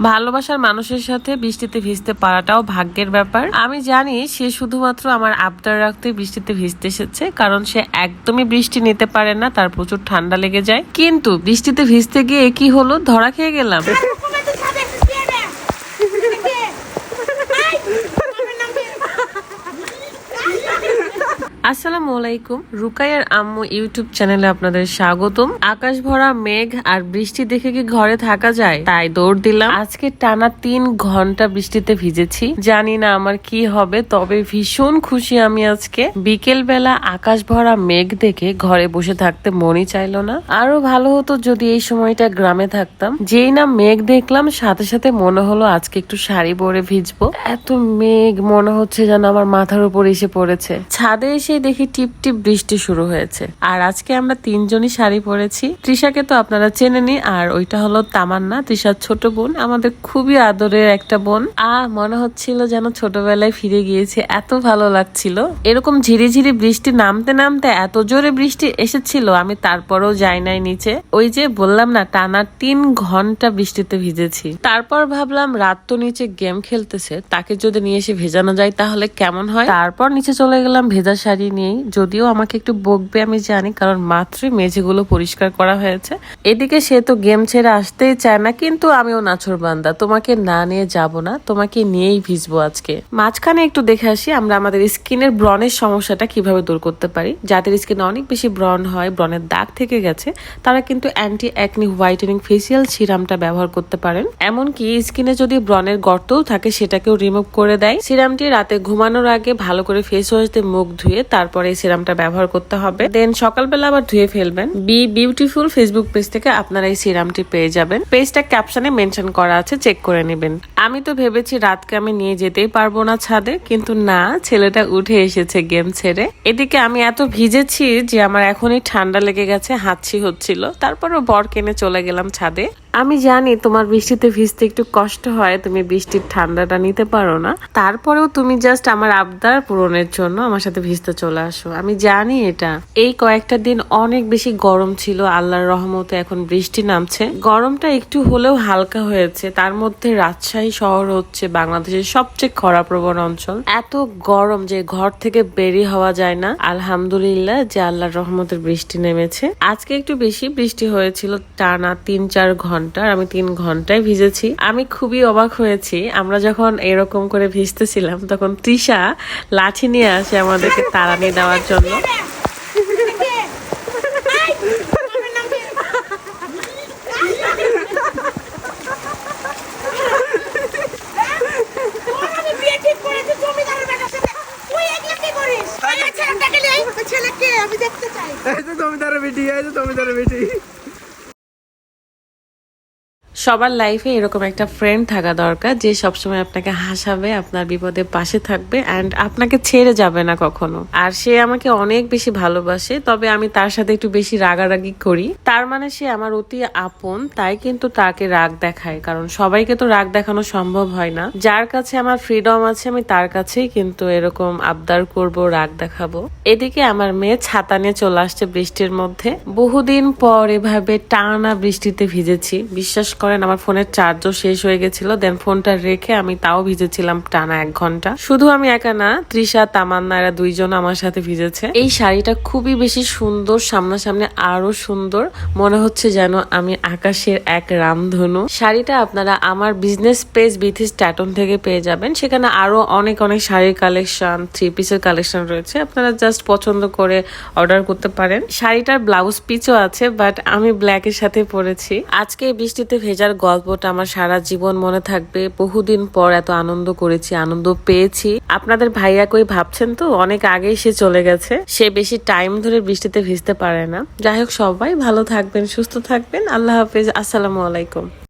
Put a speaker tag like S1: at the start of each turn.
S1: ভালোবাসার মানুষের সাথে বৃষ্টিতে ভিজতে পারাটাও ভাগ্যের ব্যাপার। আমি জানি সে শুধুমাত্র আমার আবদার রাখতে বৃষ্টিতে ভিজতে এসেছে, কারণ সে একদমই বৃষ্টি নিতে পারে না, তার প্রচুর ঠান্ডা লেগে যায়। কিন্তু বৃষ্টিতে ভিজতে গিয়ে কি হলো? ধরা খেয়ে গেলাম। আসসালামু আলাইকুম। রুকাইয়ার আম্মু ইউটিউব চ্যানেলে আপনাদের স্বাগতম। আকাশ ভরা মেঘ আর বৃষ্টি দেখে কি ঘরে থাকা যায়, তাই দৌড় দিলাম। আজকে টানা তিন ঘণ্টা বৃষ্টিতে ভিজেছি। জানি না আমার কি হবে, তবে ভীষণ খুশি আমি আজকে। বিকেল বেলা আকাশ ভরা মেঘ দেখে ঘরে বসে থাকতে মনই চাইলো না। আরও ভালো হতো যদি এই সময়টা গ্রামে থাকতাম। যেই না মেঘ দেখলাম, সাথে সাথে মনে হলো আজকে একটু শাড়ি পরে ভিজবো। এত মেঘ মনে হচ্ছে যেন আমার মাথার উপর এসে পড়েছে। ছাদে এসে দেখি টিপ টিপ বৃষ্টি শুরু হয়েছে। আর আজকে আমরা তিনজনই শাড়ি পরেছি। তৃষাকে তো আপনারা চেনেনি আর ওইটা হলো তামান্না, তৃষার ছোট বোন, আমাদের খুবই আদরের একটা বোন। আ, মনে হচ্ছিল যেন ছোটবেলায় ফিরে গিয়েছে, এত ভালো লাগছিল। এরকম ঝিরিঝিরি বৃষ্টি নামতে নামতে এত জোরে বৃষ্টি এসেছিল, আমি তারপরেও যাই নাই নিচে। ওই যে বললাম না, টানা তিন ঘণ্টা বৃষ্টিতে ভিজেছি। তারপর ভাবলাম, রাত তো নিচে গেম খেলতেছে, তাকে যদি নিয়ে এসে ভেজানো যায় তাহলে কেমন হয়? তারপর নিচে চলে গেলাম ভেজা শাড়ি নিয়েই যদিও আমাকে একটু বকবে, আমি জানি, কারণ মাত্রই মেঝেগুলো পরিষ্কার করা হয়েছে। এদিকে সে তো গেম ছেড়ে আসতেই চায় না, কিন্তু আমিও নাছর বান্দা। তোমাকে না নিয়ে যাব না, তোমাকে নিয়েই ভিজবো আজকে। মাঝখানে একটু দেখে আসি, আমরা আমাদের স্কিনের ব্রণের সমস্যাটা কীভাবে দূর করতে পারি। যাদের স্কিনে অনেক বেশি ব্রণ হয়, ব্রণের দাগ থেকে গেছে, তারা কিন্তু অ্যান্টি অ্যাকনি হোয়াইটেনিং ফেসিয়াল সিরামটা ব্যবহার করতে পারেন। এমনকি স্কিনে যদি ব্রণের গর্তও থাকে, সেটাকেও রিমুভ করে দেয়। সিরামটি রাতে ঘুমানোর আগে ভালো করে ফেস ওয়াশ দিয়ে মুখ ধুয়ে তারপরে এই সিরামটা ব্যবহার করতে হবে। দেন সকালবেলা আবার ধুয়ে ফেলবেন। বি বিউটিফুল ফেসবুক পেজ থেকে আপনারা এই সিরামটি পেয়ে যাবেন। পেজটা ক্যাপশনে মেনশন করা আছে চেক করে নেবেন। আমি তো ভেবেছি রাতকে আমি নিয়ে যেতেই পারব না ছাদে, কিন্তু না, ছেলেটা উঠে এসেছে গেম ছেড়ে। এদিকে আমি এত ভিজেছি যে আমার এখনই ঠান্ডা লেগে গেছে, হাঁচি হচ্ছিল। তারপরও বর কেনে চলে গেলাম ছাদে। আমি জানি তোমার বৃষ্টিতে ভিজতে একটু কষ্ট হয়, তুমি বৃষ্টির ঠান্ডাটা নিতে পারো না। তারপরেও তুমি জাস্ট আমার আবদার পূরণের জন্য আমার সাথে ভিজতে চলে আসো। আমি জানি এটা। এই কয়েকটা দিন অনেক বেশি গরম ছিল, আল্লাহর রহমতে এখন বৃষ্টি নামছে। গরমটা একটু হলেও হালকা হয়েছে। তার মধ্যে রাজশাহী শহর হচ্ছে বাংলাদেশের সবচেয়ে খরাপ্রবণ অঞ্চল। এত গরম যে ঘর থেকে বেরিয়ে হওয়া যায় না। আলহামদুলিল্লাহ যে আল্লাহর রহমতের বৃষ্টি নেমেছে। আজকে একটু বেশি বৃষ্টি হয়েছিল, টানা তিন চার ঘণ্টা। আর আমি তিন ঘন্টায় ভিজেছি। আমি খুবই অবাক হয়েছি। আমরা যখন এরকম করে ভিজতেছিলাম, তখন তৃষা লাঠি নিয়ে আসে আমাদেরকে তাড়ানি দেওয়ার জন্য।
S2: আমি দেখতে চাই
S3: এই তো জমিদারের বেটি, এই তো জমিদারের বেটি।
S1: সবার লাইফে এরকম একটা ফ্রেন্ড থাকা দরকার, যে সবসময় আপনাকে হাসাবে, আপনার বিপদে পাশে থাকবে অ্যান্ড আপনাকে ছেড়ে যাবে না কখনো। আর সে আমাকে অনেক বেশি ভালোবাসে, তবে আমি তার সাথে একটু বেশি রাগারাগি করি। তার মানে সে আমার অতি আপন, তাই কিন্তু তাকে রাগ দেখায়, কারণ সবাইকে তো রাগ দেখানো সম্ভব হয় না। যার কাছে আমার ফ্রিডম আছে, আমি তার কাছেই কিন্তু এরকম আবদার করব, রাগ দেখাবো। এদিকে আমার মেয়ে ছাতা নিয়ে চলে আসছে বৃষ্টির মধ্যে। বহুদিন পর এভাবে টানা বৃষ্টিতে ভিজেছি। বিশ্বাস করেন, আমার ফোনের চার্জও শেষ হয়ে গেছিল দেন ফোনটা রেখে আমি তাও ভিজেছিলাম টানা এক ঘণ্টা। শুধু আমি একা না, তৃষা, তামান্না, এরা দুইজন আমার সাথে ভিজেছে। এই শাড়িটা খুবই বেশি সুন্দর, সামনাসামনি আরও সুন্দর। মনে হচ্ছে যেন আমি আকাশের এক রামধনু। শাড়িটা আপনারা আমার বিজনেস পেজ বিথিস ট্যাটন থেকে পেয়ে যাবেন। সেখানে আরও অনেক অনেক শাড়ির কালেকশন থ্রি পিসের কালেকশন রয়েছে। আপনারা জাস্ট পছন্দ করে অর্ডার করতে পারেন। শাড়িটার ব্লাউজ পিচও আছে বাট আমি ব্ল্যাকের সাথে পরেছি। আজকে বৃষ্টিতে ভেজার গল্পটা আমার সারা জীবন মনে থাকবে। বহুদিন পর এত আনন্দ করেছি, আনন্দ পেয়েছি। আপনাদের ভাইয়া কই ভাবছেন তো? অনেক আগে সে চলে গেছে। সে বেশি টাইম ধরে বৃষ্টিতে ভিজতে পারে না। যাই হোক, সবাই ভালো থাকবেন, সুস্থ থাকবেন। আল্লাহ হাফিজ। আসসালামু আলাইকুম।